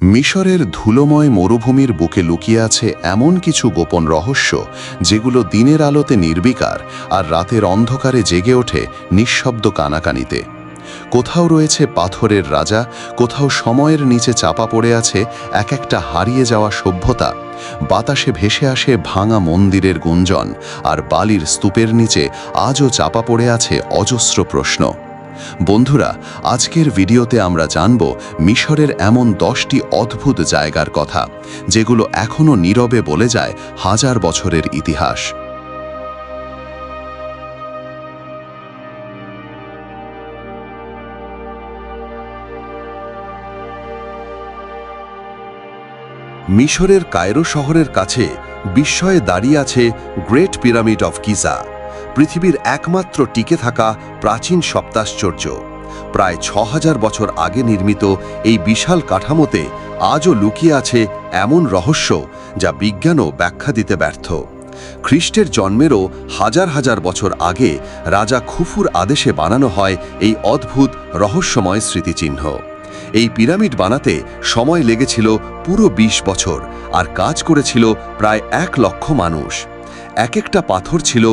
মিশরের ধুলোময় মরুভূমির বুকে লুকিয়ে আছে এমন কিছু গোপন রহস্য, যেগুলো দিনের আলোতে নির্বিকার আর রাতের অন্ধকারে জেগে ওঠে নিঃশব্দ কানাকানিতে। কোথাও রয়েছে পাথরের রাজা, কোথাও সময়ের নিচে চাপা পড়ে আছে এক একটা হারিয়ে যাওয়া সভ্যতা। বাতাসে ভেসে আসে ভাঙা মন্দিরের গুঞ্জন আর বালির স্তূপের নিচে আজও চাপা পড়ে আছে অজস্র প্রশ্ন। বন্ধুরা, আজকের ভিডিওতে আমরা জানব মিশরের এমন দশটি অদ্ভুত জায়গার কথা, যেগুলো এখনও নীরবে বলে যায় হাজার বছরের ইতিহাস। মিশরের কায়রো শহরের কাছে বিস্ময়ে দাঁড়িয়ে আছে গ্রেট পিরামিড অফ গিজা। পৃথিবীর একমাত্র টিকে থাকা প্রাচীন সপ্তাশ্চর্য। প্রায় ছ হাজার বছর আগে নির্মিত এই বিশাল কাঠামোতে আজও লুকিয়ে আছে এমন রহস্য যা বিজ্ঞানও ব্যাখ্যা দিতে ব্যর্থ। খ্রিস্টের জন্মেরও হাজার হাজার বছর আগে রাজা খুফুর আদেশে বানানো হয় এই অদ্ভুত রহস্যময় স্মৃতিচিহ্ন। এই পিরামিড বানাতে সময় লেগেছিল পুরো ২০ বছর আর কাজ করেছিল প্রায় এক লক্ষ মানুষ। এক একটা পাথর ছিল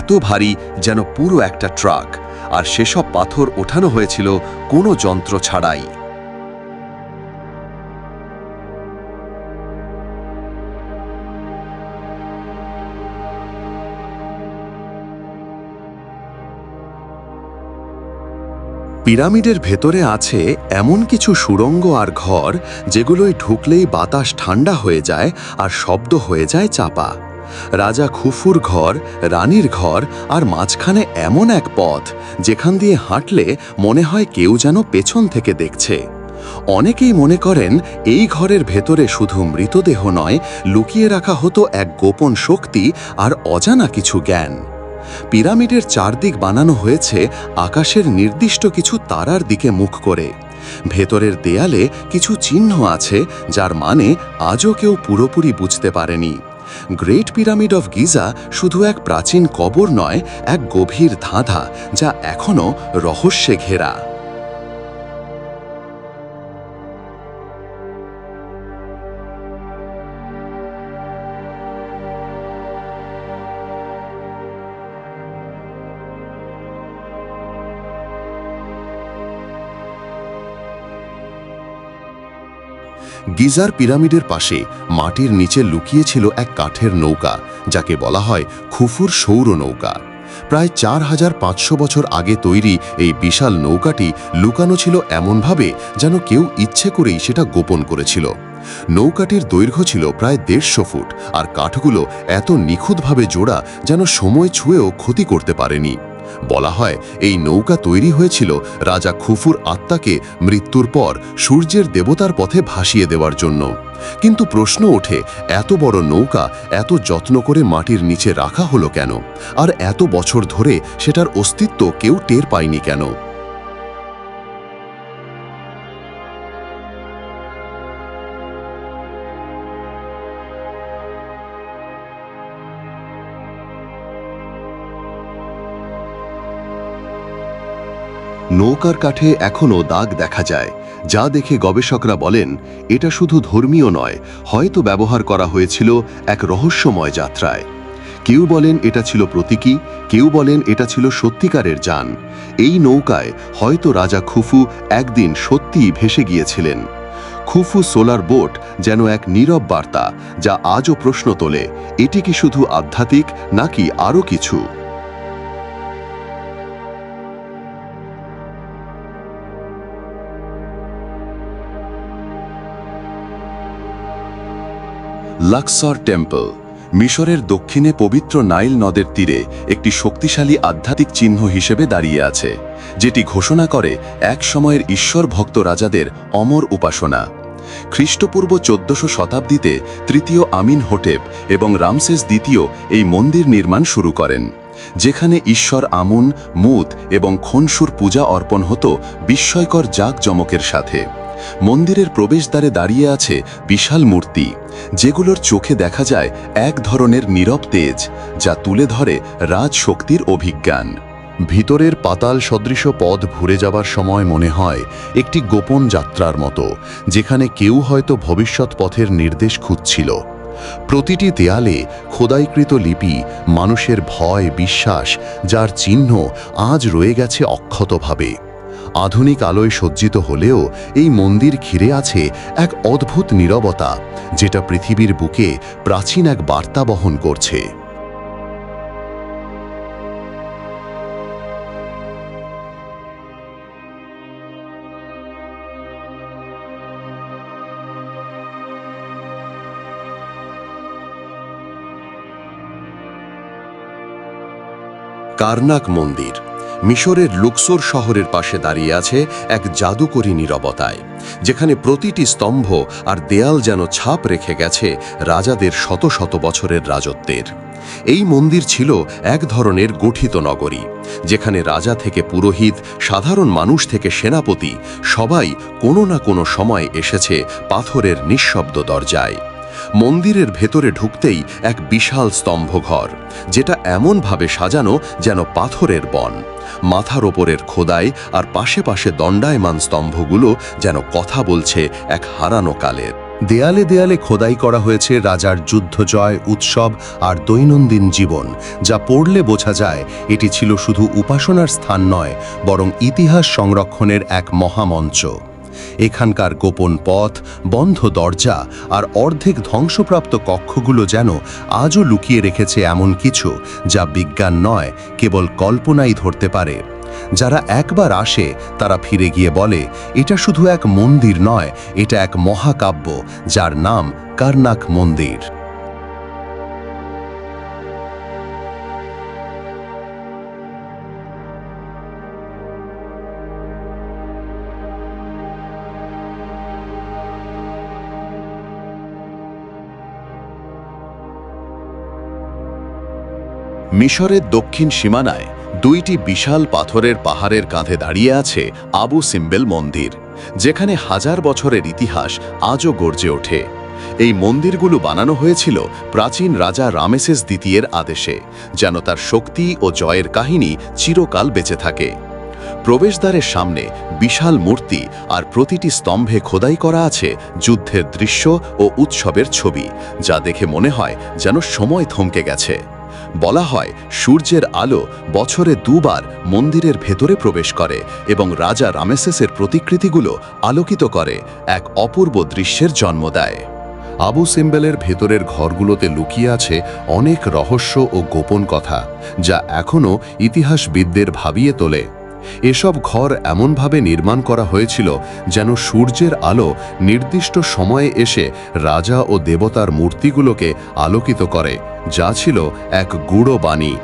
এত ভারী যেন পুরো একটা ট্রাক, আর সেসব পাথর ওঠানো হয়েছিল কোনো যন্ত্র ছাড়াই। পিরামিডের ভেতরে আছে এমন কিছু সুড়ঙ্গ আর ঘর যেগুলোয় ঢুকলেই বাতাস ঠান্ডা হয়ে যায় আর শব্দ হয়ে যায় চাপা। রাজা খুফুর ঘর, রানীর ঘর আর মাঝখানে এমন এক পথ যেখান দিয়ে হাঁটলে মনে হয় কেউ যেন পেছন থেকে দেখছে। অনেকেই মনে করেন এই ঘরের ভেতরে শুধু মৃতদেহ নয়, লুকিয়ে রাখা হতো এক গোপন শক্তি আর অজানা কিছু জ্ঞান। পিরামিডের চারদিক বানানো হয়েছে আকাশের নির্দিষ্ট কিছু তারার দিকে মুখ করে। ভেতরের দেয়ালে কিছু চিহ্ন আছে, যার মানে আজও কেউ পুরোপুরি বুঝতে পারেনি। গ্রেট পিরামিড অফ গিজা শুধু এক প্রাচীন কবর নয়, এক গভীর ধাঁধা যা এখনও রহস্যে ঘেরা। গিজার পিরামিডের পাশে মাটির নিচে লুকিয়েছিল এক কাঠের নৌকা, যাকে বলা হয় খুফুর সৌর নৌকা। প্রায় চার হাজার পাঁচশো বছর আগে তৈরি এই বিশাল নৌকাটি লুকানো ছিল এমনভাবে যেন কেউ ইচ্ছে করেই সেটা গোপন করেছিল। নৌকাটির দৈর্ঘ্য ছিল প্রায় দেড়শো ফুট, আর কাঠগুলো এত নিখুঁতভাবে জোড়া যেন সময় ছুঁয়েও ক্ষতি করতে পারেনি। বলা হয়, এই নৌকা তৈরি হয়েছিল রাজা খুফুর আত্মাকে মৃত্যুর পর সূর্যের দেবতার পথে ভাসিয়ে দেওয়ার জন্য। কিন্তু প্রশ্ন ওঠে, এত বড় নৌকা এত যত্ন করে মাটির নিচে রাখা হলো কেন? আর এত বছর ধরে সেটার অস্তিত্ব কেউ টের পায়নি কেন? নৌকার কাঠে এখনও দাগ দেখা যায়, যা দেখে গবেষকরা বলেন, এটা শুধু ধর্মীয় নয়, হয়তো ব্যবহার করা হয়েছিল এক রহস্যময় যাত্রায়। কেউ বলেন এটা ছিল প্রতীকী, কেউ বলেন এটা ছিল সত্যিকারের যান। এই নৌকায় হয়তো রাজা খুফু একদিন সত্যিই ভেসে গিয়েছিলেন। খুফু সোলার বোট যেন এক নীরব বার্তা, যা আজও প্রশ্ন তোলে, এটি কি শুধু আধ্যাত্মিক নাকি আরও কিছু? লাক্সর টেম্পল, মিশরের দক্ষিণে পবিত্র নাইল নদের তীরে একটি শক্তিশালী আধ্যাত্মিক চিহ্ন হিসেবে দাঁড়িয়ে আছে, যেটি ঘোষণা করে এক সময়ের ঈশ্বর ভক্ত রাজাদের অমর উপাসনা। খ্রিস্টপূর্ব চোদ্দশো শতাব্দীতে তৃতীয় আমিন হোটেপ এবং রামসেস দ্বিতীয় এই মন্দির নির্মাণ শুরু করেন, যেখানে ঈশ্বর আমুন মুদ এবং খনসুর পূজা অর্পণ হতো বিস্ময়কর জাঁকজমকের সাথে। মন্দিরের প্রবেশদ্বারে দাঁড়িয়ে আছে বিশাল মূর্তি, যেগুলোর চোখে দেখা যায় এক ধরনের নীরব তেজ, যা তুলে ধরে রাজশক্তির অভিজ্ঞান। ভিতরের পাতাল সদৃশ পথ ঘুরে যাবার সময় মনে হয় একটি গোপন যাত্রার মতো, যেখানে কেউ হয়তো ভবিষ্যৎ পথের নির্দেশ খুঁজছিল। প্রতিটি দেয়ালে খোদাইকৃত লিপি, মানুষের ভয়, বিশ্বাস, যার চিহ্ন আজ রয়ে গেছে অক্ষতভাবে। আধুনিক আলোয় সজ্জিত হলেও এই মন্দির ঘিরে আছে এক অদ্ভুত নীরবতা, যেটা পৃথিবীর বুকে প্রাচীন এক বার্তা বহন করছে। কার্নাক মন্দির মিশরের লুকসোর শহরের পাশে দাঁড়িয়ে আছে এক জাদুকরী নীরবতায়, যেখানে প্রতিটি স্তম্ভ আর দেয়াল যেন ছাপ রেখে গেছে রাজাদের শত শত বছরের রাজত্বের। এই মন্দির ছিল এক ধরনের গঠিত নগরী, যেখানে রাজা থেকে পুরোহিত, সাধারণ মানুষ থেকে সেনাপতি সবাই কোনো না কোনো সময় এসেছে পাথরের নিঃশব্দ দরজায়। মন্দিরের ভেতরে ঢুকতেই এক বিশাল স্তম্ভঘর, যেটা এমনভাবে সাজানো যেন পাথরের বন। মাথার ওপরের খোদাই আর পাশে পাশে দণ্ডায়মান স্তম্ভগুলো যেন কথা বলছে এক হারানো কালের দেয়ালে দেয়ালে খোদাই করা হয়েছে রাজার যুদ্ধ জয় উৎসব আর দৈনন্দিন জীবন। যা পড়লে বোঝা যায় এটি ছিল শুধু উপাসনার স্থান নয়, বরং ইতিহাস সংরক্ষণের এক মহামঞ্চ। এখানকার গোপন পথ, বন্ধ দরজা আর অর্ধেক ধ্বংসপ্রাপ্ত কক্ষগুলো যেন আজও লুকিয়ে রেখেছে এমন কিছু যা বিজ্ঞান নয়, কেবল কল্পনাই ধরতে পারে। যারা একবার আসে, তারা ফিরে গিয়ে বলে, এটা শুধু এক মন্দির নয়, এটা এক মহাকাব্য, যার নাম কার্নাক মন্দির। মিশরের দক্ষিণ সীমানায় দুইটি বিশাল পাথরের পাহাড়ের কাঁধে দাঁড়িয়ে আছে আবু সিম্বেল মন্দির, যেখানে হাজার বছরের ইতিহাস আজও গর্জে ওঠে। এই মন্দিরগুলো বানানো হয়েছিল প্রাচীন রাজা রামেসেস দ্বিতীয়ের আদেশে, যেন তার শক্তি ও জয়ের কাহিনী চিরকাল বেঁচে থাকে। প্রবেশদ্বারের সামনে বিশাল মূর্তি আর প্রতিটি স্তম্ভে খোদাই করা আছে যুদ্ধের দৃশ্য ও উৎসবের ছবি, যা দেখে মনে হয় যেন সময় থমকে গেছে। বলা হয়, সূর্যের আলো বছরে দুবার মন্দিরের ভেতরে প্রবেশ করে এবং রাজা রামেসেসের প্রতিকৃতিগুলো আলোকিত করে, এক অপূর্ব দৃশ্যের জন্ম দেয়। আবু সিম্বেলের ভেতরের ঘরগুলোতে লুকিয়ে আছে অনেক রহস্য ও গোপন কথা, যা এখনও ইতিহাসবিদদের ভাবিয়ে তোলে। এসব ঘর এমনভাবে নির্মাণ করা হয়েছিল যেন সূর্যের আলো নির্দিষ্ট সময়ে এসে রাজা ও দেবতার মূর্তিগুলোকে আলোকিত করে, যা ছিল এক গূঢ় বাণী।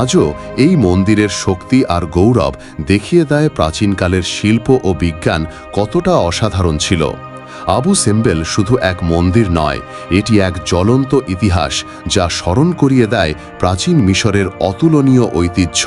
আজও এই মন্দিরের শক্তি আর গৌরব দেখিয়ে দেয় প্রাচীনকালের শিল্প ও বিজ্ঞান কতটা অসাধারণ ছিল। আবু সিম্বেল শুধু এক মন্দির নয়, এটি এক জ্বলন্ত ইতিহাস যা স্মরণ করিয়ে দেয় প্রাচীন মিশরের অতুলনীয় ঐতিহ্য।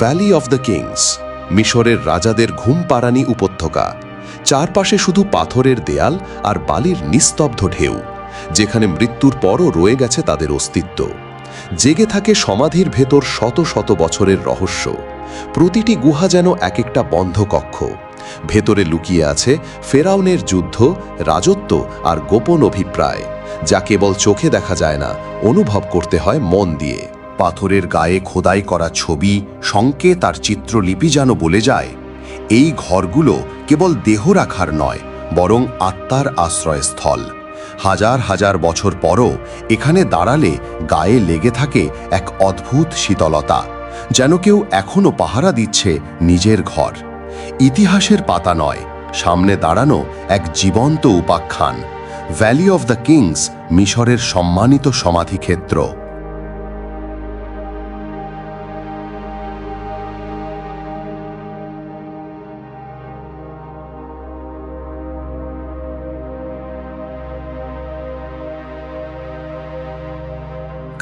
ভ্যালি অফ দ্য কিংস মিশরের রাজাদের ঘুম পাড়ানি উপত্যকা। চারপাশে শুধু পাথরের দেয়াল আর বালির নিস্তব্ধ ঢেউ, যেখানে মৃত্যুর পরও রয়ে গেছে তাদের অস্তিত্ব। জেগে থাকে সমাধির ভেতর শত শত বছরের রহস্য। প্রতিটি গুহা যেন এক একটা বন্ধ কক্ষ। ভেতরে লুকিয়ে আছে ফেরাউনের যুদ্ধ, রাজত্ব আর গোপন অভিপ্রায়, যা কেবল চোখে দেখা যায় না, অনুভব করতে হয় মন দিয়ে। পাথরের গায়ে খোদাই করা ছবি সংকেত আর চিত্রলিপি যেন বলে যায়। এই ঘরগুলো কেবল দেহ রাখার নয়, বরং আত্মার আশ্রয়স্থল। হাজার হাজার বছর পরও এখানে দাঁড়ালে গায়ে লেগে থাকে এক অদ্ভুত শীতলতা, যেন কেউ এখনও পাহারা দিচ্ছে নিজের ঘর। ইতিহাসের পাতা নয়, সামনে দাঁড়ানো এক জীবন্ত উপাখ্যান। ভ্যালি অফ দ্য কিংস মিশরের সম্মানিত সমাধিক্ষেত্র।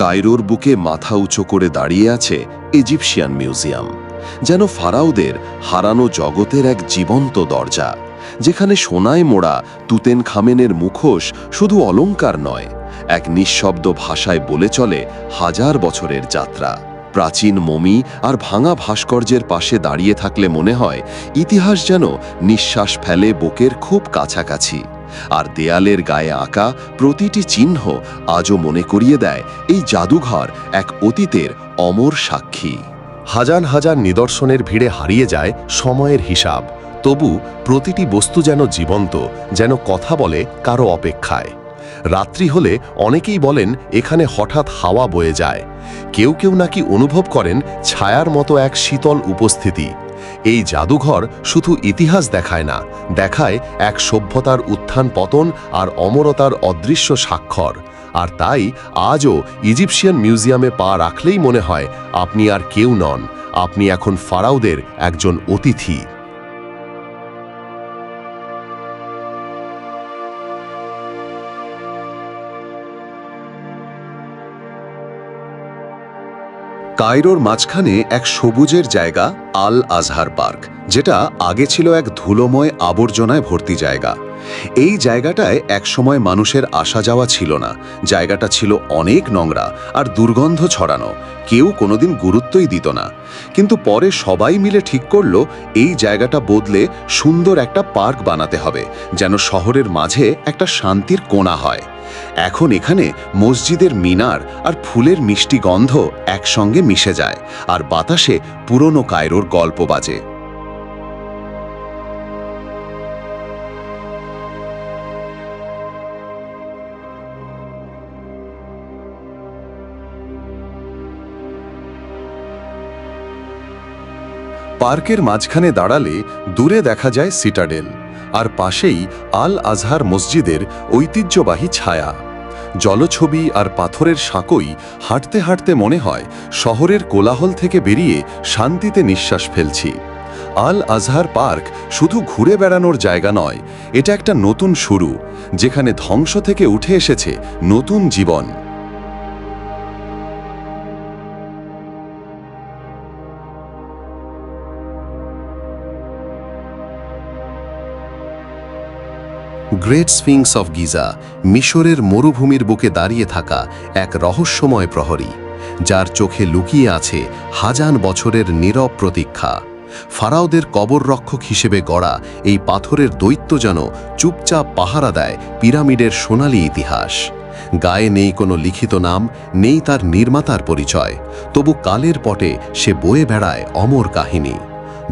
কায়রোর বুকে মাথা উঁচু করে দাঁড়িয়ে আছে ইজিপশিয়ান মিউজিয়াম, যেন ফারাওদের হারানো জগতের এক জীবন্ত দরজা, যেখানে সোনায় মোড়া তুতেন খামেনের মুখোশ শুধু অলঙ্কার নয়, এক নিঃশব্দ ভাষায় বলে চলে হাজার বছরের যাত্রা। প্রাচীন মমি আর ভাঙা ভাস্কর্যের পাশে দাঁড়িয়ে থাকলে মনে হয়, ইতিহাস যেন নিঃশ্বাস ফেলে বুকের খুব কাছাকাছি। আর দেয়ালের গায়ে আঁকা প্রতিটি চিহ্ন আজও মনে করিয়ে দেয় এই জাদুঘর এক অতীতের অমর সাক্ষী। হাজার হাজার নিদর্শনের ভিড়ে হারিয়ে যায় সময়ের হিসাব। তবু প্রতিটি বস্তু যেন জীবন্ত, যেন কথা বলে কারও অপেক্ষায়। রাত্রি হলে অনেকেই বলেন, এখানে হঠাৎ হাওয়া বয়ে যায়। কেউ কেউ নাকি অনুভব করেন, ছায়ার মতো এক শীতল উপস্থিতি। এই জাদুঘর শুধু ইতিহাস দেখায় না, দেখায় এক সভ্যতার উত্থান পতন আর অমরতার অদৃশ্য স্বাক্ষর। আর তাই আজও ইজিপশিয়ান মিউজিয়ামে পা রাখলেই মনে হয়, আপনি আর কেউ নন, আপনি এখন ফারাউদের একজন অতিথি। কায়রোর মাঝখানে এক সবুজের জায়গা, আল আজহার পার্ক, যেটা আগে ছিল এক ধুলোময় আবর্জনায় ভর্তি জায়গা। এই জায়গাটায় একসময় মানুষের আসা যাওয়া ছিল না। জায়গাটা ছিল অনেক নোংরা আর দুর্গন্ধ ছড়ানো, কেউ কোনোদিন গুরুত্বই দিত না। কিন্তু পরে সবাই মিলে ঠিক করল, এই জায়গাটা বদলে সুন্দর একটা পার্ক বানাতে হবে, যেন শহরের মাঝে একটা শান্তির কোণা হয়। এখন এখানে মসজিদের মিনার আর ফুলের মিষ্টি গন্ধ একসঙ্গে মিশে যায়, আর বাতাসে পুরনো কায়রোর গল্প বাজে। পার্কের মাঝখানে দাঁড়ালে দূরে দেখা যায় সিটাডেল। আর পাশেই আল আজহার মসজিদের ঐতিহ্যবাহী ছায়া। জলছবি আর পাথরের সাঁকোই হাঁটতে হাঁটতে মনে হয় শহরের কোলাহল থেকে বেরিয়ে শান্তিতে নিঃশ্বাস ফেলছি। আল আজহার পার্ক শুধু ঘুরে বেড়ানোর জায়গা নয়, এটা একটা নতুন শুরু, যেখানে ধ্বংস থেকে উঠে এসেছে নতুন জীবন। গ্রেট স্ফিংস অফ গিজা মিশরের মরুভূমির বুকে দাঁড়িয়ে থাকা এক রহস্যময় প্রহরী, যার চোখে লুকিয়ে আছে হাজার বছরের নীরব প্রতীক্ষা। ফারাওদের কবর রক্ষক হিসেবে গড়া এই পাথরের দৈত্য যেন চুপচাপ পাহারা দেয় পিরামিডের সোনালী ইতিহাস। গায়ে নেই কোনো লিখিত নাম, নেই তার নির্মাতার পরিচয়, তবু কালের পটে সে বয়ে বেড়ায় অমর কাহিনী।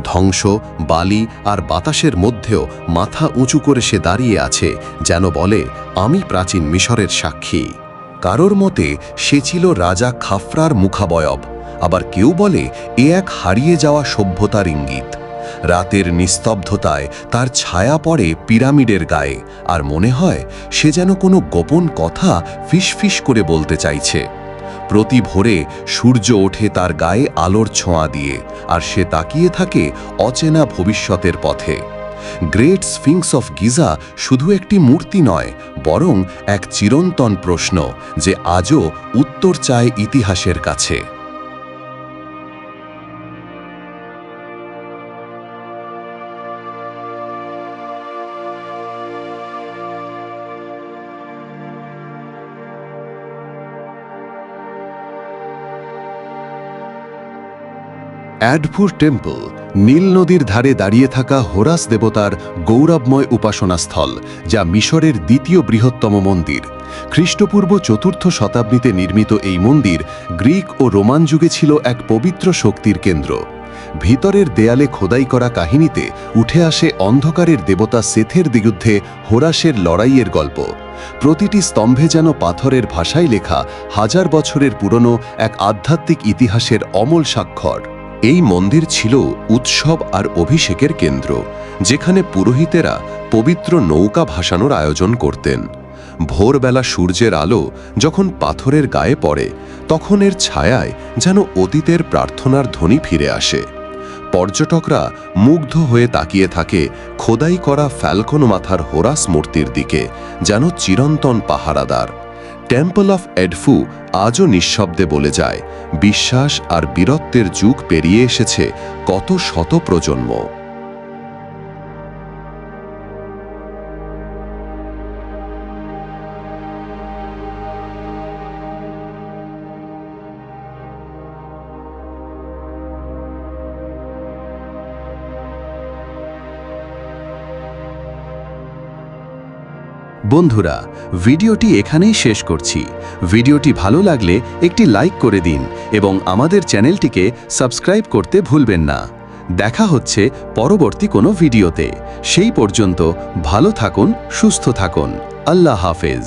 ধ্বংস, বালি আর বাতাসের মধ্যেও মাথা উঁচু করে সে দাঁড়িয়ে আছে, যেন বলে, আমি প্রাচীন মিশরের সাক্ষী। কারোর মতে, সে ছিল রাজা খাফরার মুখাবয়ব। আবার কেউ বলে, এ এক হারিয়ে যাওয়া সভ্যতার ইঙ্গিত। রাতের নিস্তব্ধতায় তার ছায়া পড়ে পিরামিডের গায়ে, আর মনে হয়, সে যেন কোনো গোপন কথা ফিসফিস করে বলতে চাইছে। প্রতি ভোরে সূর্য ওঠে তার গায়ে আলোর ছোঁয়া দিয়ে, আর সে তাকিয়ে থাকে অচেনা ভবিষ্যতের পথে। গ্রেট স্ফিংস অফ গিজা শুধু একটি মূর্তি নয়, বরং এক চিরন্তন প্রশ্ন যে আজও উত্তর চায় ইতিহাসের কাছে। অ্যাডভুর টেম্পল, নীল নদীর ধারে দাঁড়িয়ে থাকা হোরাস দেবতার গৌরবময় উপাসনাস্থল, যা মিশরের দ্বিতীয় বৃহত্তম মন্দির। খ্রিস্টপূর্ব চতুর্থ শতাব্দীতে নির্মিত এই মন্দির গ্রিক ও রোমান যুগে ছিল এক পবিত্র শক্তির কেন্দ্র। ভিতরের দেয়ালে খোদাই করা কাহিনীতে উঠে আসে অন্ধকারের দেবতা সেথের বিরুদ্ধে হোরাসের লড়াইয়ের গল্প। প্রতিটি স্তম্ভে যেন পাথরের ভাষায় লেখা হাজার বছরের পুরনো এক আধ্যাত্মিক ইতিহাসের অমল স্বাক্ষর। এই মন্দির ছিল উৎসব আর অভিষেকের কেন্দ্র, যেখানে পুরোহিতেরা পবিত্র নৌকা ভাসানোর আয়োজন করতেন। ভোরবেলা সূর্যের আলো যখন পাথরের গায়ে পড়ে, তখন এর ছায়ায় যেন অতীতের প্রার্থনার ধ্বনি ফিরে আসে। পর্যটকরা মুগ্ধ হয়ে তাকিয়ে থাকে খোদাই করা ফ্যালকন মাথার হোরাস মূর্তির দিকে, যেন চিরন্তন পাহারাদার। টেম্পল অফ এডফু আজও নিঃশব্দে বলে যায়, বিশ্বাস আর বীরত্বের যুগ পেরিয়ে এসেছে, কত শত প্রজন্ম। বন্ধুরা, ভিডিওটি এখানেই শেষ করছি। ভিডিওটি ভালো লাগলে একটি লাইক করে দিন এবং আমাদের চ্যানেলটিকে সাবস্ক্রাইব করতে ভুলবেন না। দেখা হচ্ছে পরবর্তী কোনো ভিডিওতে। সেই পর্যন্ত ভালো থাকুন, সুস্থ থাকুন। আল্লাহ হাফেজ।